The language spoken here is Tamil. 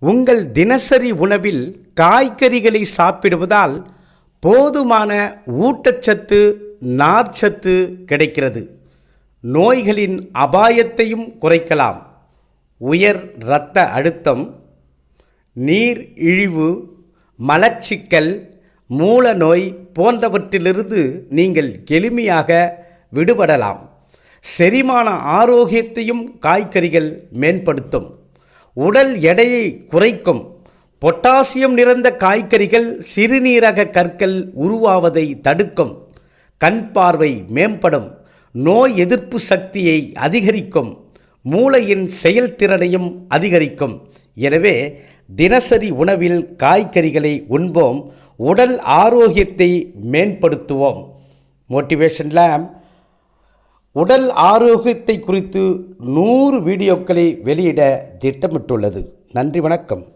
உங்கள் தினசரி உணவில் காய்கறிகளை சாப்பிடுவதால் போதுமான ஊட்டச்சத்து நார்ச்சத்து கிடைக்கிறது. நோய்களின் அபாயத்தையும் குறைக்கலாம். உயர் இரத்த அழுத்தம் நீர் இழிவு மலச்சிக்கல் மூலநோய் போன்றவற்றிலிருந்து நீங்கள் எளிமையாக விடுபடலாம். செரிமான ஆரோக்கியத்தையும் காய்கறிகள் மேம்படுத்தும். உடல் எடையை குறைக்கும். பொட்டாசியம் நிறைந்த காய்கறிகள் சிறுநீரக கற்கள் உருவாவதை தடுக்கும். கண் பார்வை மேம்படும். நோய் எதிர்ப்பு சக்தியை அதிகரிக்கும். மூளையின் செயல்திறனையும் அதிகரிக்கும். எனவே தினசரி உணவில் காய்கறிகளை உண்போம். உடல் ஆரோக்கியத்தை மேம்படுத்துவோம். மோட்டிவேஷன் லேம்ப் உடல் ஆரோக்கியத்தை குறித்து நூறு வீடியோக்களை வெளியிட திட்டமிட்டுள்ளது. நன்றி வணக்கம்.